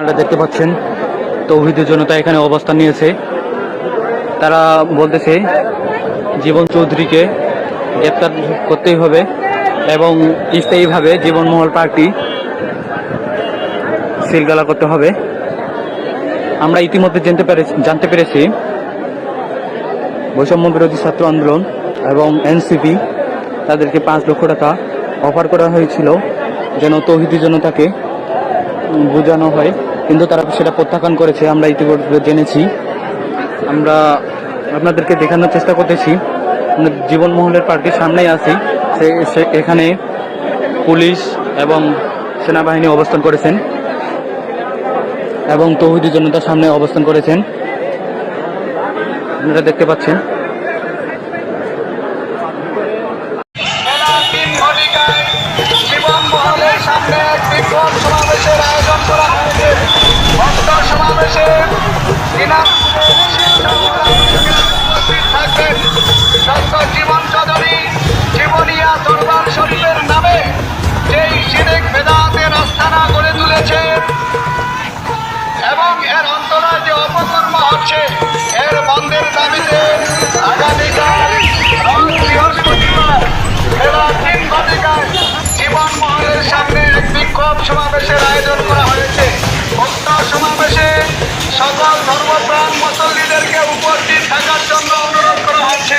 আপনারা দেখতে পাচ্ছেন, তৌহিদের জনতা এখানে অবস্থান নিয়েছে। তারা বলতেছে, জীবন চৌধুরীকে গ্রেপ্তার করতেই হবে এবং স্থায়ীভাবে জীবনমহল পার্টি সিলগালা করতে হবে। আমরা ইতিমধ্যে জানতে পেরেছি জানতে পেরেছি, বৈষম্য বিরোধী ছাত্র আন্দোলন এবং এনসিপি তাদেরকে পাঁচ লক্ষ টাকা অফার করা হয়েছিল যেন তৌহিদি জনতাকে বোঝানো হয়, কিন্তু তারা সেটা প্রত্যাখ্যান করেছে, আমরা ইতিমধ্যে জেনেছি। আমরা আপনাদেরকে দেখানোর চেষ্টা করতেছি। আমরা জীবনমহলের পার্টির সামনেই আছি। সে এখানে পুলিশ এবং সেনাবাহিনী অবস্থান করেছেন এবং তৌহিদি জনতার সামনে অবস্থান করেছেন। আপনারা দেখতে পাচ্ছেন। এক বিক্ষোভ সমাবেশের আয়োজন করা হয়েছে? ভক্ত সমাবেশে থাকবেন। ডক্টর জীবন চৌধুরী জীবনিয়া দরবার শরীফের নামে যেই সিরেক বেদাতের আস্থানা গড়ে তুলেছে এবং এর অন্তরায় যে অপকর্ম হচ্ছে বিক্ষোভ সমাবেশের আয়োজন করা হয়েছে উক্ত সমাবেশে সকল ধর্মপ্রাণ মুসল্লিদেরকে উপস্থিত থাকার জন্য অনুরোধ করা হয়েছে